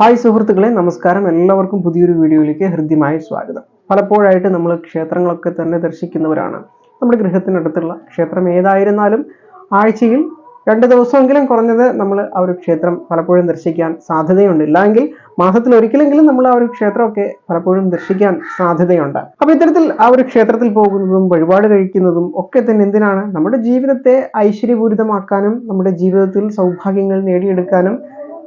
Hi സുഹൃത്തുക്കളെ നമസ്കാരം. എല്ലാവർക്കും പുതിയൊരു വീഡിയോയിലേക്ക് ഹൃദ്യമായ സ്വാഗതം. പലപ്പോഴായിട്ട് നമ്മൾ ക്ഷേത്രങ്ങളൊക്കെ തന്നെ ദർശിക്കുന്നവരാണ്. നമ്മുടെ ഗൃഹത്തിനടുത്തുള്ള ക്ഷേത്രം ഏതായിരുന്നാലും ആഴ്ചയിൽ രണ്ട് ദിവസമെങ്കിലും കുറഞ്ഞത് നമ്മൾ ആ ഒരു ക്ഷേത്രം പലപ്പോഴും ദർശിക്കാൻ സാധ്യതയുണ്ട്. ഇല്ലെങ്കിൽ മാസത്തിൽ ഒരിക്കലെങ്കിലും നമ്മൾ ആ ഒരു ക്ഷേത്രമൊക്കെ പലപ്പോഴും ദർശിക്കാൻ സാധ്യതയുണ്ട്. അപ്പൊ ഇത്തരത്തിൽ ആ ഒരു ക്ഷേത്രത്തിൽ പോകുന്നതും വഴിപാട് കഴിക്കുന്നതും ഒക്കെ തന്നെ എന്തിനാണ്? നമ്മുടെ ജീവിതത്തെ ഐശ്വര്യപൂരിതമാക്കാനും നമ്മുടെ ജീവിതത്തിൽ സൗഭാഗ്യങ്ങൾ നേടിയെടുക്കാനും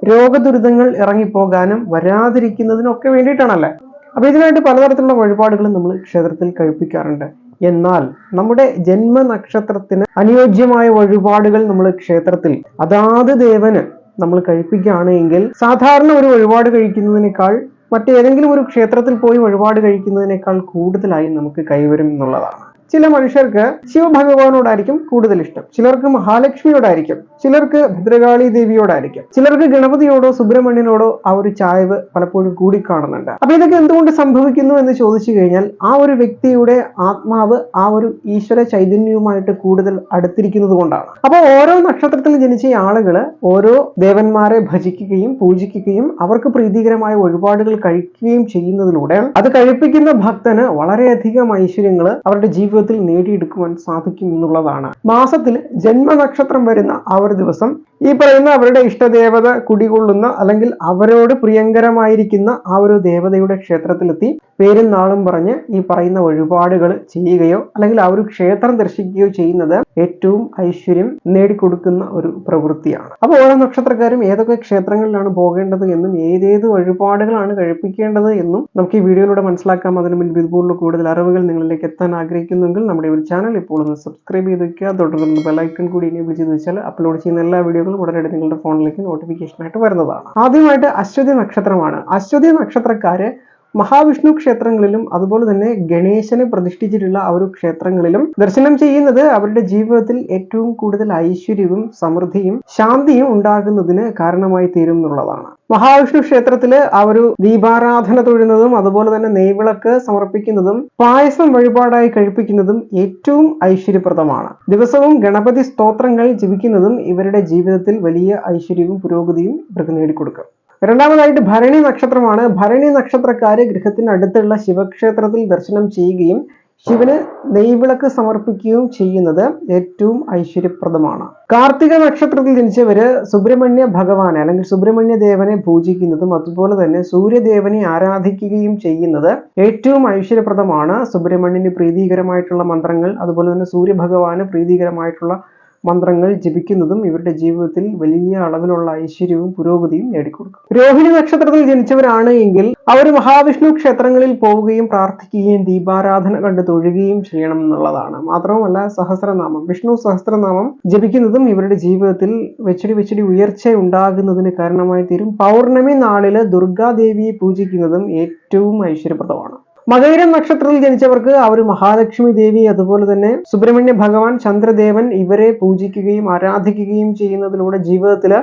രോഗദുരിതങ്ങൾ ഇറങ്ങിപ്പോകാനും വരാതിരിക്കുന്നതിനൊക്കെ വേണ്ടിയിട്ടാണല്ലേ? അപ്പൊ ഇതിനായിട്ട് പലതരത്തിലുള്ള വഴിപാടുകളും നമ്മൾ ക്ഷേത്രത്തിൽ കഴിപ്പിക്കാറുണ്ട്. എന്നാൽ നമ്മുടെ ജന്മ നക്ഷത്രത്തിന് അനുയോജ്യമായ വഴിപാടുകൾ നമ്മൾ ക്ഷേത്രത്തിൽ അതാത് ദേവന് നമ്മൾ കഴിപ്പിക്കുകയാണെങ്കിൽ സാധാരണ ഒരു വഴിപാട് കഴിക്കുന്നതിനേക്കാൾ മറ്റേതെങ്കിലും ഒരു ക്ഷേത്രത്തിൽ പോയി വഴിപാട് കഴിക്കുന്നതിനേക്കാൾ കൂടുതലായി നമുക്ക് കൈവരും എന്നുള്ളതാണ്. ചില മനുഷ്യർക്ക് ശിവഭഗവാനോടായിരിക്കും കൂടുതൽ ഇഷ്ടം. ചിലർക്ക് മഹാലക്ഷ്മിയോടായിരിക്കും. ചിലർക്ക് ഭദ്രകാളി ദേവിയോടായിരിക്കും. ചിലർക്ക് ഗണപതിയോടോ സുബ്രഹ്മണ്യനോടോ ആ ഒരു ചായവ് പലപ്പോഴും കൂടി കാണുന്നുണ്ട്. അപ്പൊ ഇതൊക്കെ എന്തുകൊണ്ട് സംഭവിക്കുന്നു എന്ന് ചോദിച്ചു കഴിഞ്ഞാൽ ആ ഒരു വ്യക്തിയുടെ ആത്മാവ് ആ ഒരു ഈശ്വര ചൈതന്യവുമായിട്ട് കൂടുതൽ അടുത്തിരിക്കുന്നത് കൊണ്ടാണ്. അപ്പൊ ഓരോ നക്ഷത്രത്തിൽ ജനിച്ച ആളുകൾ ഓരോ ദേവന്മാരെ ഭജിക്കുകയും പൂജിക്കുകയും അവർക്ക് പ്രീതികരമായ വഴിപാടുകൾ കഴിക്കുകയും ചെയ്യുന്നതിലൂടെ അത് കഴിപ്പിക്കുന്ന ഭക്തന് വളരെയധികം ഐശ്വര്യങ്ങൾ അവരുടെ ജീവിതത്തിൽ നേടിയെടുക്കുവാൻ സാധിക്കും എന്നുള്ളതാണ്. മാസത്തിൽ ജന്മനക്ഷത്രം വരുന്ന ആ ദിവസം ഈ പറയുന്ന അവരുടെ ഇഷ്ടദേവത കുടികൊള്ളുന്ന അല്ലെങ്കിൽ അവരോട് പ്രിയങ്കരമായിരിക്കുന്ന ആ ഒരു ദേവതയുടെ ക്ഷേത്രത്തിലെത്തി പേരും നാളും പറഞ്ഞ് ഈ പറയുന്ന വഴിപാടുകൾ ചെയ്യുകയോ അല്ലെങ്കിൽ ആ ഒരു ക്ഷേത്രം ദർശിക്കുകയോ ചെയ്യുന്നത് ഏറ്റവും ഐശ്വര്യം നേടിക്കൊടുക്കുന്ന ഒരു പ്രവൃത്തിയാണ്. അപ്പോൾ ഓരോ നക്ഷത്രക്കാരും ഏതൊക്കെ ക്ഷേത്രങ്ങളിലാണ് പോകേണ്ടത് എന്നും ഏതേത് വഴിപാടുകളാണ് കഴിപ്പിക്കേണ്ടത് എന്നും നമുക്ക് ഈ വീഡിയോയിലൂടെ മനസ്സിലാക്കാം. അതിന് മുൻപ് ഇതുപോലുള്ള കൂടുതൽ അറിവുകൾ നിങ്ങളിലേക്ക് എത്താൻ ആഗ്രഹിക്കുന്നെങ്കിൽ നമ്മുടെ ഒരു ചാനൽ ഇപ്പോൾ ഒന്ന് സബ്സ്ക്രൈബ് ചെയ്ത് വയ്ക്കുക തുടർന്ന് ബെലൈക്കൺ കൂടി എനേബിൾ ചെയ്ത് വെച്ചാൽ അപ്ലോഡ് ചെയ്യുന്ന എല്ലാ വീഡിയോകളും ഉടനടി നിങ്ങളുടെ ഫോണിലേക്ക് നോട്ടിഫിക്കേഷനായിട്ട് വരുന്നതാണ്. ആദ്യമായിട്ട് അശ്വതി നക്ഷത്രമാണ്. അശ്വതി നക്ഷത്രക്കാര് മഹാവിഷ്ണു ക്ഷേത്രങ്ങളിലും അതുപോലെ തന്നെ ഗണേശനെ പ്രതിഷ്ഠിച്ചിട്ടുള്ള ആ ഒരു ക്ഷേത്രങ്ങളിലും ദർശനം ചെയ്യുന്നത് അവരുടെ ജീവിതത്തിൽ ഏറ്റവും കൂടുതൽ ഐശ്വര്യവും സമൃദ്ധിയും ശാന്തിയും ഉണ്ടാകുന്നതിന് കാരണമായി തീരും എന്നുള്ളതാണ്. മഹാവിഷ്ണു ക്ഷേത്രത്തിൽ ആ ഒരു ദീപാരാധന തൊഴുന്നതും അതുപോലെ തന്നെ നെയ്വിളക്ക് സമർപ്പിക്കുന്നതും പായസം വഴിപാടായി കഴിപ്പിക്കുന്നതും ഏറ്റവും ഐശ്വര്യപ്രദമാണ്. ദിവസവും ഗണപതി സ്തോത്രങ്ങൾ ജപിക്കുന്നതും ഇവരുടെ ജീവിതത്തിൽ വലിയ ഐശ്വര്യവും പുരോഗതിയും ഇവർക്ക് നേടിക്കൊടുക്കും. രണ്ടാമതായിട്ട് ഭരണി നക്ഷത്രമാണ്. ഭരണി നക്ഷത്രക്കാര് ഗൃഹത്തിന് അടുത്തുള്ള ശിവക്ഷേത്രത്തിൽ ദർശനം ചെയ്യുകയും ശിവന് നെയ്വിളക്ക് സമർപ്പിക്കുകയും ചെയ്യുന്നത് ഏറ്റവും ഐശ്വര്യപ്രദമാണ്. കാർത്തിക നക്ഷത്രത്തിൽ ജനിച്ചവര് സുബ്രഹ്മണ്യ ഭഗവാനെ അല്ലെങ്കിൽ സുബ്രഹ്മണ്യ ദേവനെ പൂജിക്കുന്നതും അതുപോലെ തന്നെ സൂര്യദേവനെ ആരാധിക്കുകയും ചെയ്യുന്നത് ഏറ്റവും ഐശ്വര്യപ്രദമാണ്. സുബ്രഹ്മണ്യന് പ്രീതികരമായിട്ടുള്ള മന്ത്രങ്ങൾ അതുപോലെ തന്നെ സൂര്യഭഗവാന് പ്രീതികരമായിട്ടുള്ള മന്ത്രങ്ങൾ ജപിക്കുന്നതും ഇവരുടെ ജീവിതത്തിൽ വലിയ അളവിലുള്ള ഐശ്വര്യവും പുരോഗതിയും നേടിക്കൊടുക്കും. രോഹിണി നക്ഷത്രത്തിൽ ജനിച്ചവരാണ് എങ്കിൽ അവർ മഹാവിഷ്ണു ക്ഷേത്രങ്ങളിൽ പോവുകയും പ്രാർത്ഥിക്കുകയും ദീപാരാധന കണ്ട് തൊഴുകയും ചെയ്യണം എന്നുള്ളതാണ് മാത്രവുമല്ല സഹസ്രനാമം. വിഷ്ണു സഹസ്രനാമം ജപിക്കുന്നതും ഇവരുടെ ജീവിതത്തിൽ വെച്ചടി വെച്ചടി ഉയർച്ച ഉണ്ടാകുന്നതിന് കാരണമായി തീരും. പൗർണമി നാളിൽ ദുർഗാദേവിയെ പൂജിക്കുന്നതും ഏറ്റവും ഐശ്വര്യപ്രദമാണ്. മകയിരം നക്ഷത്രത്തിൽ ജനിച്ചവർക്ക് അവർ മഹാലക്ഷ്മി ദേവി അതുപോലെ തന്നെ സുബ്രഹ്മണ്യ ഭഗവാൻ ചന്ദ്രദേവൻ ഇവരെ പൂജിക്കുകയും ആരാധിക്കുകയും ചെയ്യുന്നതിലൂടെ ജീവിതത്തിൽ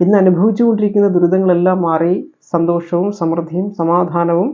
ഇന്ന് അനുഭവിച്ചുകൊണ്ടിരിക്കുന്ന ദുരിതങ്ങളെല്ലാം മാറി സന്തോഷവും സമൃദ്ധിയും സമാധാനവും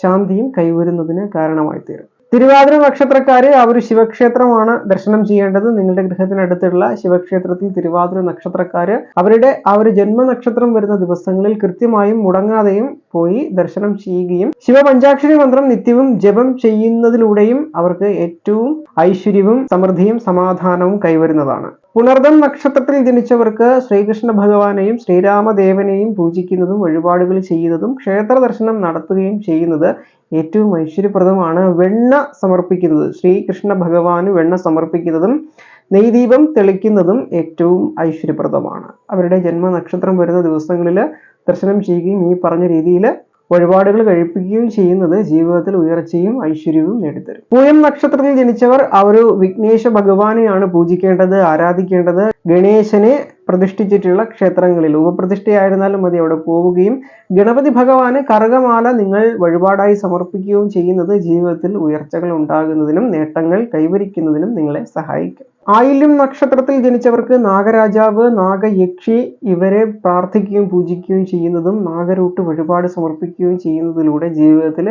ശാന്തിയും കൈവരുന്നതിന് കാരണമായി തീരും തിരുവാതിര നക്ഷത്രക്കാര് ആ ഒരു ശിവക്ഷേത്രമാണ് ദർശനം ചെയ്യേണ്ടത്. നിങ്ങളുടെ ഗൃഹത്തിനടുത്തുള്ള ശിവക്ഷേത്രത്തിൽ തിരുവാതിര നക്ഷത്രക്കാര് അവരുടെ ആ ഒരു ജന്മനക്ഷത്രം വരുന്ന ദിവസങ്ങളിൽ കൃത്യമായും മുടങ്ങാതെയും പോയി ദർശനം ചെയ്യുകയും ശിവപഞ്ചാക്ഷരി മന്ത്രം നിത്യവും ജപം ചെയ്യുന്നതിലൂടെയും അവർക്ക് ഏറ്റവും ഐശ്വര്യവും സമൃദ്ധിയും സമാധാനവും കൈവരുന്നതാണ്. പുണർദം നക്ഷത്രത്തിൽ ജനിച്ചവർക്ക് ശ്രീകൃഷ്ണ ഭഗവാനെയും ശ്രീരാമദേവനെയും പൂജിക്കുന്നതും വഴിപാടുകൾ ചെയ്യുന്നതും ക്ഷേത്ര ദർശനം നടത്തുകയും ചെയ്യുന്നത് ഏറ്റവും ഐശ്വര്യപ്രദമാണ് വെണ്ണ സമർപ്പിക്കുന്നത്. ശ്രീകൃഷ്ണ ഭഗവാന് വെണ്ണ സമർപ്പിക്കുന്നതും നെയ്ദീപം തെളിക്കുന്നതും ഏറ്റവും ഐശ്വര്യപ്രദമാണ്. അവരുടെ ജന്മനക്ഷത്രം വരുന്ന ദിവസങ്ങളിൽ ദർശനം ചെയ്യുകയും ഈ പറഞ്ഞ രീതിയിൽ വഴിപാടുകൾ കഴിപ്പിക്കുകയും ചെയ്യുന്നത് ജീവിതത്തിൽ ഉയർച്ചയും ഐശ്വര്യവും നേടിത്തരും. പൂയം നക്ഷത്രത്തിൽ ജനിച്ചവർ ഒരു വിഘ്നേശ ഭഗവാനെയാണ് പൂജിക്കേണ്ടത് ആരാധിക്കേണ്ടത്. ഗണേശനെ പ്രതിഷ്ഠിച്ചിട്ടുള്ള ക്ഷേത്രങ്ങളിൽ ഉപപ്രതിഷ്ഠയായിരുന്നാലും മതി അവിടെ പോവുകയും ഗണപതി ഭഗവാന് കറുകമാല നിങ്ങൾ വഴിപാടായി സമർപ്പിക്കുകയും ചെയ്യുന്നത് ജീവിതത്തിൽ ഉയർച്ചകൾ ഉണ്ടാകുന്നതിനും നേട്ടങ്ങൾ കൈവരിക്കുന്നതിനും നിങ്ങളെ സഹായിക്കും. ആയില്യം നക്ഷത്രത്തിൽ ജനിച്ചവർക്ക് നാഗരാജാവ് നാഗയക്ഷി ഇവരെ പ്രാർത്ഥിക്കുകയും പൂജിക്കുകയും ചെയ്യുന്നതും നാഗരൂട്ട് വഴിപാട് സമർപ്പിക്കുകയും ചെയ്യുന്നതിലൂടെ ജീവിതത്തിൽ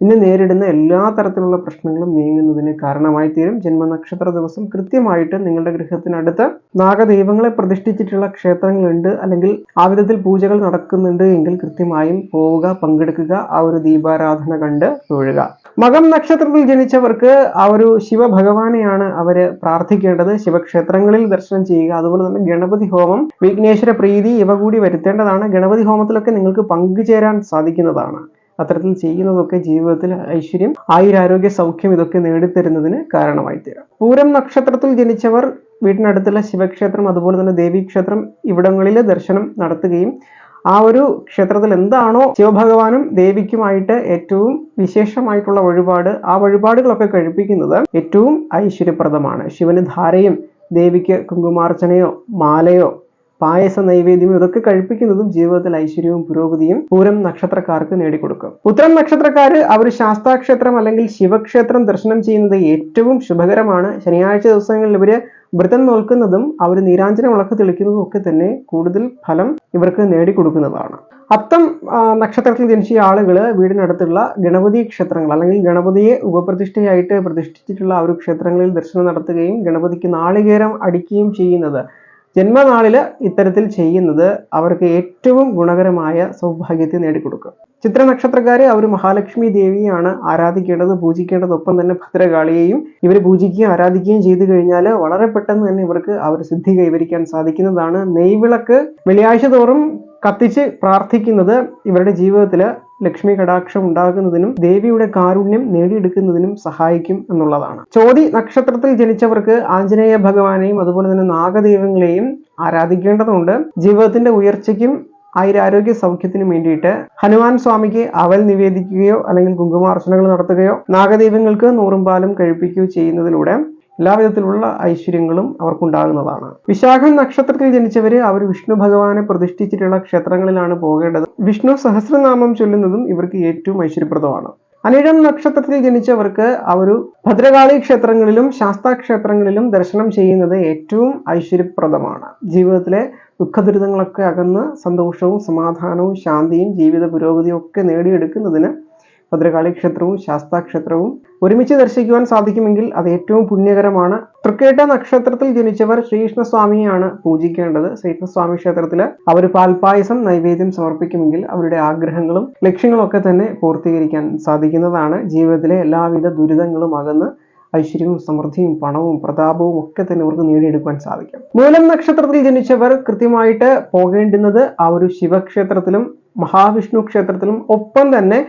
ഇന്ന് നേരിടുന്ന എല്ലാ തരത്തിലുള്ള പ്രശ്നങ്ങളും നീങ്ങുന്നതിന് കാരണമായി തീരും ജന്മനക്ഷത്ര ദിവസം കൃത്യമായിട്ട് നിങ്ങളുടെ ഗൃഹത്തിനടുത്ത് നാഗദൈവങ്ങളെ പ്രതിഷ്ഠിച്ചിട്ടുള്ള ക്ഷേത്രങ്ങളുണ്ട്. അല്ലെങ്കിൽ ആ വിധത്തിൽ പൂജകൾ നടക്കുന്നുണ്ട് എങ്കിൽ കൃത്യമായും പോവുക പങ്കെടുക്കുക ആ ഒരു ദീപാരാധന കണ്ട് തൊഴുക. മകം നക്ഷത്രത്തിൽ ജനിച്ചവർക്ക് ആ ഒരു ശിവഭഗവാനെയാണ് അവർ പ്രാർത്ഥിക്കേണ്ടത്. ശിവക്ഷേത്രങ്ങളിൽ ദർശനം ചെയ്യുക. അതുപോലെ തന്നെ ഗണപതി ഹോമം വിഘ്നേശ്വര പ്രീതി ഇവ കൂടി വരുത്തേണ്ടതാണ്. ഗണപതി ഹോമത്തിലൊക്കെ നിങ്ങൾക്ക് പങ്കുചേരാൻ സാധിക്കുന്നതാണ്. അത്തരത്തിൽ ചെയ്യുന്നതൊക്കെ ജീവിതത്തിൽ ഐശ്വര്യം ആയുരാരോഗ്യ സൗഖ്യം ഇതൊക്കെ നേടിത്തരുന്നതിന് കാരണമായി തീരാം പൂരം നക്ഷത്രത്തിൽ ജനിച്ചവർ വീട്ടിനടുത്തുള്ള ശിവക്ഷേത്രം അതുപോലെ തന്നെ ദേവീക്ഷേത്രം ഇവിടങ്ങളിൽ ദർശനം നടത്തുകയും ആ ഒരു ക്ഷേത്രത്തിൽ എന്താണോ ശിവഭഗവാനും ദേവിക്കുമായിട്ട് ഏറ്റവും വിശേഷമായിട്ടുള്ള വഴിപാട് ആ വഴിപാടുകളൊക്കെ കഴിപ്പിക്കുന്നത് ഏറ്റവും ഐശ്വര്യപ്രദമാണ്. ശിവന് ധാരയും ദേവിക്ക് കുങ്കുമാർച്ചനയോ മാലയോ പായസ നൈവേദ്യം ഇതൊക്കെ കഴിപ്പിക്കുന്നതും ജീവിതത്തിൽ ഐശ്വര്യവും പുരോഗതിയും പൂരം നക്ഷത്രക്കാർക്ക് നേടിക്കൊടുക്കും. ഉത്തരം നക്ഷത്രക്കാർ അവർ ശാസ്താക്ഷേത്രം അല്ലെങ്കിൽ ശിവക്ഷേത്രം ദർശനം ചെയ്യുന്നത് ഏറ്റവും ശുഭകരമാണ്. ശനിയാഴ്ച ദിവസങ്ങളിൽ ഇവർ വ്രതം നോൽക്കുന്നതും അവർ നീരാഞ്ജന വിളക്ക് തെളിക്കുന്നതും ഒക്കെ തന്നെ കൂടുതൽ ഫലം ഇവർക്ക് നേടിക്കൊടുക്കുന്നതാണ്. അത്തം നക്ഷത്രത്തിൽ ജനിച്ച ആളുകൾ വീടിനടുത്തുള്ള ഗണപതി ക്ഷേത്രങ്ങൾ അല്ലെങ്കിൽ ഗണപതിയെ ഉപപ്രതിഷ്ഠയായിട്ട് പ്രതിഷ്ഠിച്ചിട്ടുള്ള ആ ഒരു ക്ഷേത്രങ്ങളിൽ ദർശനം നടത്തുകയും ഗണപതിക്ക് നാളികേരം അടിക്കുകയും ചെയ്യുന്നത് ജന്മനാളിൽ ഇത്തരത്തിൽ ചെയ്യുന്നത് അവർക്ക് ഏറ്റവും ഗുണകരമായ സൗഭാഗ്യത്തെ നേടിക്കൊടുക്കും ചിത്ര നക്ഷത്രക്കാരെ അവർ മഹാലക്ഷ്മി ദേവിയാണ് ആരാധിക്കേണ്ടത് പൂജിക്കേണ്ടത്. ഒപ്പം തന്നെ ഭദ്രകാളിയെയും ഇവർ പൂജിക്കുകയും ആരാധിക്കുകയും ചെയ്തു കഴിഞ്ഞാൽ വളരെ പെട്ടെന്ന് തന്നെ ഇവർക്ക് അവർ സിദ്ധി കൈവരിക്കാൻ സാധിക്കുന്നതാണ്. നെയ്വിളക്ക് വെള്ളിയാഴ്ച തോറും കത്തിച്ച് പ്രാർത്ഥിക്കുന്നത് ഇവരുടെ ജീവിതത്തിൽ ലക്ഷ്മി കടാക്ഷം ഉണ്ടാകുന്നതിനും ദേവിയുടെ കാരുണ്യം നേടിയെടുക്കുന്നതിനും സഹായിക്കും എന്നുള്ളതാണ്. ചോതി നക്ഷത്രത്തിൽ ജനിച്ചവർക്ക് ആഞ്ജനേയ ഭഗവാനെയും അതുപോലെ തന്നെ നാഗദൈവങ്ങളെയും ആരാധിക്കേണ്ടതുണ്ട്. ജീവിതത്തിന്റെ ഉയർച്ചയ്ക്കും ആയിരാരോഗ്യ സൗഖ്യത്തിനും വേണ്ടിയിട്ട് ഹനുമാൻ സ്വാമിക്ക് അവൽ നിവേദിക്കുകയോ അല്ലെങ്കിൽ കുങ്കുമാർച്ചനകൾ നടത്തുകയോ നാഗദൈവങ്ങൾക്ക് നൂറും പാലും കഴിപ്പിക്കുകയോ ചെയ്യുന്നതിലൂടെ എല്ലാവിധത്തിലുള്ള ഐശ്വര്യങ്ങളും അവർക്കുണ്ടാകുന്നതാണ്. വിശാഖം നക്ഷത്രത്തിൽ ജനിച്ചവര് അവർ വിഷ്ണു ഭഗവാനെ പ്രതിഷ്ഠിച്ചിട്ടുള്ള ക്ഷേത്രങ്ങളിലാണ് പോകേണ്ടത്. വിഷ്ണു സഹസ്രനാമം ചൊല്ലുന്നതും ഇവർക്ക് ഏറ്റവും ഐശ്വര്യപ്രദമാണ്. അനിഴം നക്ഷത്രത്തിൽ ജനിച്ചവർക്ക് ഒരു ഭദ്രകാളി ക്ഷേത്രങ്ങളിലും ശാസ്താ ക്ഷേത്രങ്ങളിലും ദർശനം ചെയ്യുന്നത് ഏറ്റവും ഐശ്വര്യപ്രദമാണ്. ജീവിതത്തിലെ ദുഃഖദുരിതങ്ങളൊക്കെ അകന്ന് സന്തോഷവും സമാധാനവും ശാന്തിയും ജീവിത പുരോഗതിയും ഒക്കെ നേടിയെടുക്കുന്നതിന് ഭദ്രകാളി ക്ഷേത്രവും ശാസ്താ ക്ഷേത്രവും ഒരുമിച്ച് ദർശിക്കുവാൻ സാധിക്കുമെങ്കിൽ അത് ഏറ്റവും പുണ്യകരമാണ്. തൃക്കേട്ട നക്ഷത്രത്തിൽ ജനിച്ചവർ ശ്രീകൃഷ്ണസ്വാമിയെയാണ് പൂജിക്കേണ്ടത്. ശ്രീകൃഷ്ണസ്വാമി ക്ഷേത്രത്തിൽ അവർ പാൽപായസം നൈവേദ്യം സമർപ്പിക്കുമെങ്കിൽ അവരുടെ ആഗ്രഹങ്ങളും ലക്ഷ്യങ്ങളും ഒക്കെ തന്നെ പൂർത്തീകരിക്കാൻ സാധിക്കുന്നതാണ്. ജീവിതത്തിലെ എല്ലാവിധ ദുരിതങ്ങളും അകന്ന് ഐശ്വര്യവും സമൃദ്ധിയും പണവും പ്രതാപവും ഒക്കെ തന്നെ ഇവർക്ക് നേടിയെടുക്കാൻ സാധിക്കും. മൂലം നക്ഷത്രത്തിൽ ജനിച്ചവർ കൃത്യമായിട്ട് പോകേണ്ടുന്നത് ആ ഒരു ശിവക്ഷേത്രത്തിലും മഹാവിഷ്ണു ക്ഷേത്രത്തിലും ഒപ്പം തന്നെ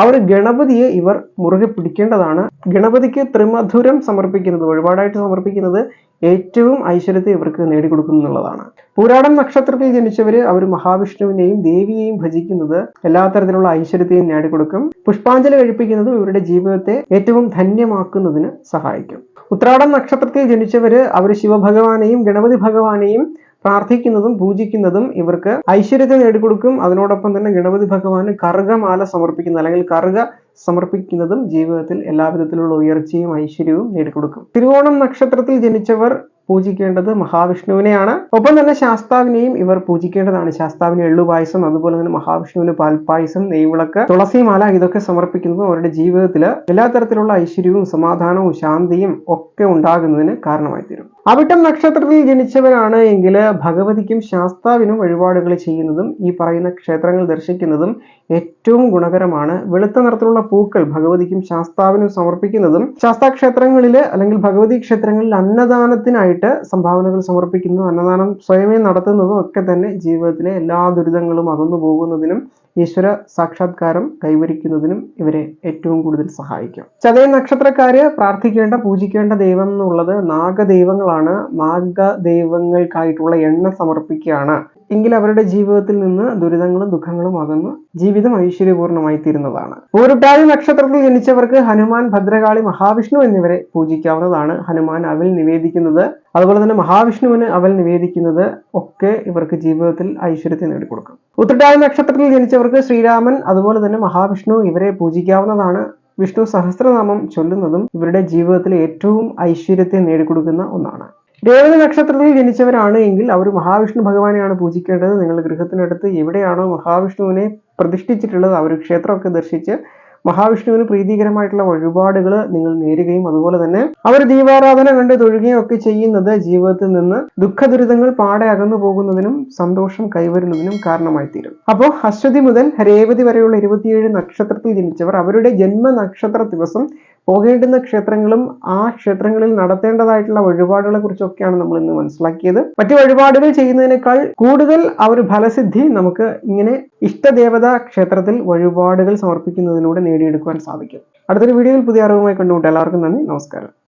അവർ ഗണപതിയെ ഇവർ മുറുകെ പിടിക്കേണ്ടതാണ്. ഗണപതിക്ക് ത്രിമധുരം സമർപ്പിക്കുന്നത് വഴിപാടായിട്ട് സമർപ്പിക്കുന്നത് ഏറ്റവും ഐശ്വര്യത്തെ ഇവർക്ക് നേടിക്കൊടുക്കുന്നു എന്നുള്ളതാണ്. പൂരാടം നക്ഷത്രത്തിൽ ജനിച്ചവര് അവർ മഹാവിഷ്ണുവിനെയും ദേവിയെയും ഭജിക്കുന്നത് എല്ലാ തരത്തിലുള്ള ഐശ്വര്യത്തെയും നേടിക്കൊടുക്കും. പുഷ്പാഞ്ജലി കഴിപ്പിക്കുന്നതും ഇവരുടെ ജീവിതത്തെ ഏറ്റവും ധന്യമാക്കുന്നതിന് സഹായിക്കും. ഉത്രാടം നക്ഷത്രത്തിൽ ജനിച്ചവര് അവർ ശിവഭഗവാനെയും ഗണപതി ഭഗവാനെയും പ്രാർത്ഥിക്കുന്നതും പൂജിക്കുന്നതും ഇവർക്ക് ഐശ്വര്യത്തെ നേടിക്കൊടുക്കും. അതിനോടൊപ്പം തന്നെ ഗണപതി ഭഗവാന് കറുകമാല സമർപ്പിക്കുന്ന. അല്ലെങ്കിൽ കറുക സമർപ്പിക്കുന്നതും ജീവിതത്തിൽ എല്ലാവിധത്തിലുള്ള ഉയർച്ചയും ഐശ്വര്യവും നേടിക്കൊടുക്കും. തിരുവോണം നക്ഷത്രത്തിൽ ജനിച്ചവർ പൂജിക്കേണ്ടത് മഹാവിഷ്ണുവിനെയാണ്. ഒപ്പം തന്നെ ശാസ്താവിനെയും ഇവർ പൂജിക്കേണ്ടതാണ്. ശാസ്താവിന് എള്ളുപായസം അതുപോലെ തന്നെ മഹാവിഷ്ണുവിന് പാൽപ്പായസം നെയ്വിളക്ക് തുളസിമാല ഇതൊക്കെ സമർപ്പിക്കുന്നതും അവരുടെ ജീവിതത്തിൽ എല്ലാ തരത്തിലുള്ള ഐശ്വര്യവും സമാധാനവും ശാന്തിയും ഒക്കെ ഉണ്ടാകുന്നതിന് കാരണമായി തീരും അവിട്ടം നക്ഷത്രത്തിൽ ജനിച്ചവരാണ് എങ്കിൽ ഭഗവതിക്കും ശാസ്താവിനും വഴിപാടുകൾ ചെയ്യുന്നതും ഈ പറയുന്ന ക്ഷേത്രങ്ങൾ ദർശിക്കുന്നതും ഏറ്റവും ഗുണകരമാണ്. വെളുത്ത നിറത്തിലുള്ള പൂക്കൾ ഭഗവതിക്കും ശാസ്താവിനും സമർപ്പിക്കുന്നതും ശാസ്താ ക്ഷേത്രങ്ങളിൽ അല്ലെങ്കിൽ ഭഗവതി ക്ഷേത്രങ്ങളിൽ അന്നദാനത്തിനായിട്ട് സംഭാവനകൾ സമർപ്പിക്കുന്നതും അന്നദാനം സ്വയമേ നടത്തുന്നതും ഒക്കെ തന്നെ ജീവിതത്തിലെ എല്ലാ ദുരിതങ്ങളും അകന്നു പോകുന്നതിനും ഈശ്വര സാക്ഷാത്കാരം കൈവരിക്കുന്നതിനും ഇവരെ ഏറ്റവും കൂടുതൽ സഹായിക്കും. ചതയ നക്ഷത്രക്കാര് പ്രാർത്ഥിക്കേണ്ട പൂജിക്കേണ്ട ദൈവം എന്നുള്ളത് നാഗദൈവങ്ങളാണ്. നാഗദൈവങ്ങൾക്കായിട്ടുള്ള എണ്ണ സമർപ്പിക്കുകയാണ്. എങ്കിൽ അവരുടെ ജീവിതത്തിൽ നിന്ന് ദുരിതങ്ങളും ദുഃഖങ്ങളും അകന്ന് ജീവിതം ഐശ്വര്യപൂർണമായി തീരുന്നതാണ്. പൂരുട്ടാതി നക്ഷത്രത്തിൽ ജനിച്ചവർക്ക് ഹനുമാൻ ഭദ്രകാളി മഹാവിഷ്ണു എന്നിവരെ പൂജിക്കാവുന്നതാണ്. ഹനുമാൻ അവൽ നിവേദിക്കുന്നത് അതുപോലെ തന്നെ മഹാവിഷ്ണുവിന് അവൽ നിവേദിക്കുന്നത് ഒക്കെ ഇവർക്ക് ജീവിതത്തിൽ ഐശ്വര്യത്തെ നേടിക്കൊടുക്കും. ഉത്രട്ടാതി നക്ഷത്രത്തിൽ ജനിച്ചവർക്ക് ശ്രീരാമൻ അതുപോലെ തന്നെ മഹാവിഷ്ണു ഇവരെ പൂജിക്കാവുന്നതാണ്. വിഷ്ണു സഹസ്രനാമം ചൊല്ലുന്നതും ഇവരുടെ ജീവിതത്തിൽ ഏറ്റവും ഐശ്വര്യത്തെ നേടിക്കൊടുക്കുന്ന ഒന്നാണ്. രേവതി നക്ഷത്രത്തിൽ ജനിച്ചവരാണ് എങ്കിൽ അവർ മഹാവിഷ്ണു ഭഗവാനെയാണ് പൂജിക്കേണ്ടത്. നിങ്ങളുടെ ഗൃഹത്തിനടുത്ത് എവിടെയാണോ മഹാവിഷ്ണുവിനെ പ്രതിഷ്ഠിച്ചിട്ടുള്ളത് ആ ഒരു ക്ഷേത്രമൊക്കെ ദർശിച്ച് മഹാവിഷ്ണുവിന് പ്രീതികരമായിട്ടുള്ള വഴിപാടുകൾ നിങ്ങൾ നേരുകയും അതുപോലെ തന്നെ അവർ ദീപാരാധന കണ്ട് തൊഴുകയും ഒക്കെ ചെയ്യുന്നത് ജീവിതത്തിൽ നിന്ന് ദുഃഖ ദുരിതങ്ങൾ പാടെ അകന്നു പോകുന്നതിനും സന്തോഷം കൈവരുന്നതിനും കാരണമായി തീരും അപ്പോൾ അശ്വതി മുതൽ രേവതി വരെയുള്ള ഇരുപത്തിയേഴ് നക്ഷത്രത്തിൽ ജനിച്ചവർ അവരുടെ ജന്മ നക്ഷത്ര ദിവസം പോകേണ്ടുന്ന ക്ഷേത്രങ്ങളും ആ ക്ഷേത്രങ്ങളിൽ നടത്തേണ്ടതായിട്ടുള്ള വഴിപാടുകളെ കുറിച്ചൊക്കെയാണ് നമ്മൾ ഇന്ന് മനസ്സിലാക്കിയത്. മറ്റു വഴിപാടുകൾ ചെയ്യുന്നതിനേക്കാൾ കൂടുതൽ ആ ഒരു ഫലസിദ്ധി നമുക്ക് ഇങ്ങനെ ഇഷ്ടദേവതാ ക്ഷേത്രത്തിൽ വഴിപാടുകൾ സമർപ്പിക്കുന്നതിലൂടെ നേടിയെടുക്കുവാൻ സാധിക്കും. അടുത്തൊരു വീഡിയോയിൽ പുതിയ അറിവുമായി കണ്ടുമുട്ടാം എല്ലാവർക്കും നന്ദി. നമസ്കാരം.